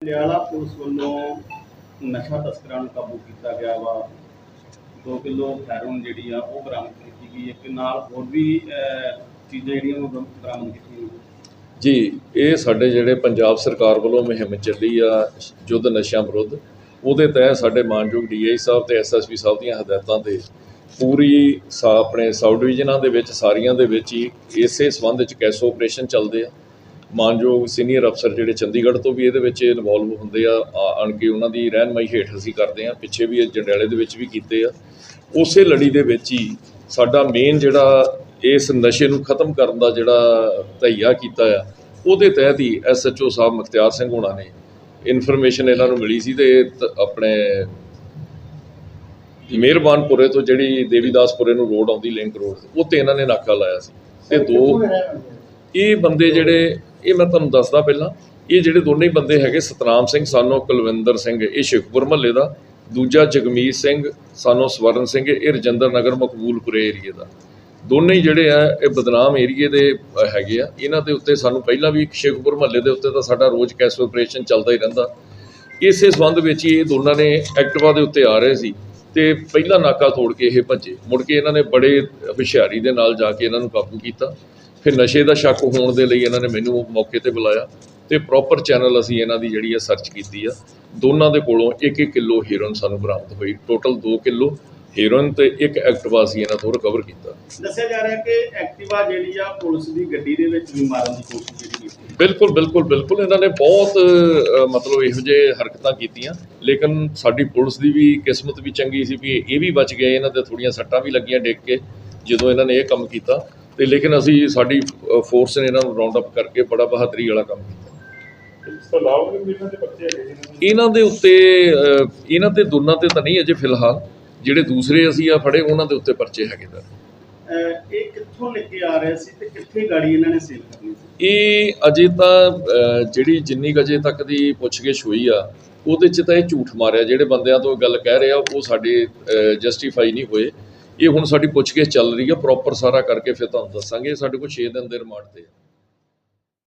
Patiala police ਵੱਲੋਂ ਨਸ਼ਾ ਤਸਕਰਾਂ ਨੂੰ ਕਾਬੂ ਕੀਤਾ ਗਿਆ ਵਾ। 2 ਕਿਲੋ ਹੈਰੋਨ ਜਿਹੜੀ ਆ, ਉਹ ਬਰਾਮਦ ਕੀਤੀ ਗਈ ਹੈ ਕਿ ਨਾਲ ਹੋਰ ਵੀ ਚੀਜ਼ਾਂ ਜਿਹੜੀਆਂ ਉਹ ਬਰਾਮਦ ਕੀਤੀਆਂ ਜੀ, ਇਹ ਸਾਡੇ ਜਿਹੜੇ ਪੰਜਾਬ ਸਰਕਾਰ ਵੱਲੋਂ ਮੁਹਿੰਮ ਚੱਲੀ ਆ, ਯੁੱਧ ਨਸ਼ਿਆਂ ਵਿਰੁੱਧ, ਉਹਦੇ ਤਹਿਤ ਸਾਡੇ ਮਾਨਯੋਗ ਡੀਆਈ ਸਾਹਿਬ ਤੇ ਐਸਐਸਪੀ ਸਾਹਿਬ ਦੀਆਂ ਹਦਾਇਤਾਂ ਤੇ ਪੂਰੀ ਸਾ- ਆਪਣੇ ਸਾਊਥ ਡਿਵੀਜ਼ਨਾਂ ਦੇ ਵਿੱਚ, ਸਾਰੀਆਂ ਦੇ ਵਿੱਚ ਹੀ ਇਸੇ ਸੰਬੰਧ ਵਿੱਚ ਕੈਸੋ ਆਪਰੇਸ਼ਨ ਚੱਲਦੇ ਆ। ਮਾਨਯੋਗ ਸੀਨੀਅਰ ਅਫਸਰ ਜਿਹੜੇ ਚੰਡੀਗੜ੍ਹ ਤੋਂ ਵੀ ਇਹਦੇ ਵਿੱਚ ਇਨਵੋਲਵ ਹੁੰਦੇ ਆ, ਆ- ਆਣ ਕੇ ਉਹਨਾਂ ਦੀ ਰਹਿਨਮਾਈ ਹੇਠ ਅਸੀਂ ਕਰਦੇ ਆ, ਪਿੱਛੇ ਵੀ ਇਹ ਜੰਡਿਆਲੇ ਦੇ ਵਿੱਚ ਵੀ ਕੀਤੇ ਆ। ਉਸੇ ਲੜੀ ਦੇ ਵਿੱਚ ਹੀ ਸਾਡਾ ਮੇਨ ਜਿਹੜਾ ਇਸ ਨਸ਼ੇ ਨੂੰ ਖਤਮ ਕਰਨ ਦਾ ਜਿਹੜਾ ਧਈਆ ਕੀਤਾ ਆ, ਉਹਦੇ ਤਹਿਤ ਹੀ ਐਸਐਚਓ ਸਾਹਿਬ ਮੁਖਤਿਆਰ ਸਿੰਘ ਹੋਣਾ ਨੇ ਇਨਫੋਰਮੇਸ਼ਨ ਇਹਨਾਂ ਨੂੰ ਮਿਲੀ ਸੀ ਤੇ ਆਪਣੇ ਮਿਹਰਬਾਨਪੁਰੇ ਤੋਂ ਜਿਹੜੀ ਦੇਵੀਦਾਸਪੁਰੇ ਨੂੰ ਰੋਡ ਆਉਂਦੀ ਲਿੰਕ ਰੋਡ ਉਹ 'ਤੇ ਇਹਨਾਂ ਨੇ ਨਾਕਾ ਲਾਇਆ ਸੀ। ਤੇ ਦੋ, ਇਹ ਬੰਦੇ ਜਿਹੜੇ ਇਹ ਮੈਂ ਤੁਹਾਨੂੰ ਦੱਸਦਾ ਪਹਿਲਾਂ, ਇਹ ਜਿਹੜੇ ਦੋਨੇ ਬੰਦੇ ਹੈਗੇ ਸਤਨਾਮ ਸਿੰਘ ਸਾਨੋ ਕੁਲਵਿੰਦਰ ਸਿੰਘ, ਇਹ ਸ਼ੇਖਪੁਰ ਮਹੱਲੇ ਦਾ। ਦੂਜਾ ਜਗਮੀਤ ਸਿੰਘ ਸਾਨੋ ਸਵਰਨ ਸਿੰਘ, ਇਹ ਰਜਿੰਦਰ ਨਗਰ ਮਕਬੂਲਪੁਰੇ ਏਰੀਏ ਦਾ। ਦੋਨੇ ਹੀ ਜਿਹੜੇ ਆ, ਇਹ ਬਦਨਾਮ ਏਰੀਏ ਦੇ ਹੈਗੇ ਆ। ਇਹਨਾਂ ਦੇ ਉੱਤੇ ਸਾਨੂੰ ਪਹਿਲਾਂ ਵੀ ਸ਼ੇਖਪੁਰ ਮਹੱਲੇ ਦੇ ਉੱਤੇ ਤਾਂ ਸਾਡਾ ਰੋਜ਼ ਕੈਸ ਆਪਰੇਸ਼ਨ ਚੱਲਦਾ ਹੀ ਰਹਿੰਦਾ। ਇਸੇ ਸੰਬੰਧ ਵਿੱਚ ਹੀ ਇਹ ਦੋਨਾਂ ਨੇ ਐਕਟਿਵਾ ਦੇ ਉੱਤੇ ਆ ਰਹੇ ਸੀ ਤੇ ਪਹਿਲਾ ਨਾਕਾ ਤੋੜ ਕੇ ਇਹ ਭੱਜੇ। ਮੁੜ ਕੇ ਇਹਨਾਂ ਨੇ ਬੜੇ ਹੁਸ਼ਿਆਰੀ ਦੇ ਨਾਲ ਜਾ ਕੇ ਇਹਨਾਂ ਨੂੰ ਕਾਬੂ ਕੀਤਾ। ਫਿਰ ਨਸ਼ੇ ਦਾ ਸ਼ੱਕ ਹੋਣ ਦੇ ਲਈ ਇਹਨਾਂ ਨੇ ਮੈਨੂੰ ਮੌਕੇ ਤੇ ਬੁਲਾਇਆ ਤੇ ਪ੍ਰੋਪਰ ਚੈਨਲ ਅਸੀਂ ਇਹਨਾਂ ਦੀ ਜਿਹੜੀ ਹੈ ਸਰਚ ਕੀਤੀ ਆ। ਦੋਨਾਂ ਦੇ ਕੋਲੋਂ 1-1 ਕਿਲੋ ਹੀਰੋਇਨ ਸਾਨੂੰ ਬਰਾਮਦ ਹੋਈ। ਟੋਟਲ 2 ਕਿਲੋ ਹੀਰੋਇਨ ਤੇ ਇੱਕ ਐਕਟਿਵਾ ਅਸੀਂ ਇਹਨਾਂ ਤੋਂ ਰਿਕਵਰ ਕੀਤਾ। ਦੱਸਿਆ ਜਾ ਰਿਹਾ ਕਿ ਐਕਟਿਵਾ ਜਿਹੜੀ ਆ ਪੁਲਿਸ ਦੀ ਗੱਡੀ ਦੇ ਵਿੱਚ ਵੀ ਮਾਰਨ ਦੀ ਕੋਸ਼ਿਸ਼ ਕੀਤੀ। ਬਿਲਕੁਲ ਬਿਲਕੁਲ ਬਿਲਕੁਲ ਇਹਨਾਂ ਨੇ ਬਹੁਤ ਮਤਲਬ ਇਹੋ ਜਿਹੇ ਹਰਕਤਾਂ ਕੀਤੀਆਂ। ਲੇਕਿਨ ਸਾਡੀ ਪੁਲਿਸ ਦੀ ਵੀ ਕਿਸਮਤ ਵੀ ਚੰਗੀ ਸੀ ਵੀ ਇਹ ਵੀ ਬਚ ਗਏ। ਇਹਨਾਂ ਦੇ ਥੋੜੀਆਂ ਸੱਟਾਂ ਵੀ ਲੱਗੀਆਂ ਡਿੱਗ ਕੇ ਜਦੋਂ ਇਹਨਾਂ ਨੇ ਇਹ ਕੰਮ ਕੀਤਾ। ਤੇ ਲੇਕਿਨ ਅਸੀਂ ਸਾਡੀ ਫੋਰਸ ਨੇ ਇਹਨਾਂ ਨੂੰ ਰਾਉਂਡ ਅਪ ਕਰਕੇ ਬੜਾ ਬਹਾਦਰੀ ਵਾਲਾ ਕੰਮ ਕੀਤਾ। ਇਹਨਾਂ ਦੇ ਉੱਤੇ ਇਹਨਾਂ ਤੇ ਦੋਨਾਂ ਤੇ ਤਾਂ ਨਹੀਂ ਅਜੇ ਫਿਲਹਾਲ ਜਿਹੜੇ ਦੂਸਰੇ ਅਸੀਂ ਆ ਫੜੇ ਉਹਨਾਂ ਦੇ ਉੱਤੇ ਪਰਚੇ ਹੈਗੇ ਦਾ ਇਹ ਕਿੱਥੋਂ ਲੈ ਕੇ ਆ ਰਹੇ ਸੀ ਤੇ ਕਿੱਥੇ ਗਾੜੀ ਇਹਨਾਂ ਨੇ ਸੇਲ ਕਰਨੀ ਸੀ? ਇਹ ਅਜੇ ਤਾਂ ਜਿਹੜੀ ਜਿੰਨੀ ਕੁ ਅਜੇ ਤੱਕ ਦੀ ਪੁੱਛਗਿੱਛ ਹੋਈ ਆ ਉਹਦੇ 'ਚ ਤਾਂ ਇਹ ਝੂਠ ਮਾਰਿਆ ਜਿਹੜੇ ਬੰਦਿਆਂ ਤੋਂ ਇਹ ਗੱਲ ਕਹਿ ਰਹੇ ਉਹ ਸਾਡੇ ਜਸਟੀਫਾਈ ਨਹੀਂ ਹੋਏ। ਇਹ ਹੁਣ ਸਾਡੀ ਪੁੱਛਗਿੱਛ ਚੱਲ ਰਹੀ ਹੈ ਪ੍ਰੋਪਰ ਸਾਰਾ ਕਰਕੇ ਫਿਰ ਤੁਹਾਨੂੰ ਦੱਸਾਂਗੇ ਸਾਡੇ ਕੋਲ 6 ਦਿਨ ਦੇ ਰਿਮਾਂਡ ਤੇ ਆ।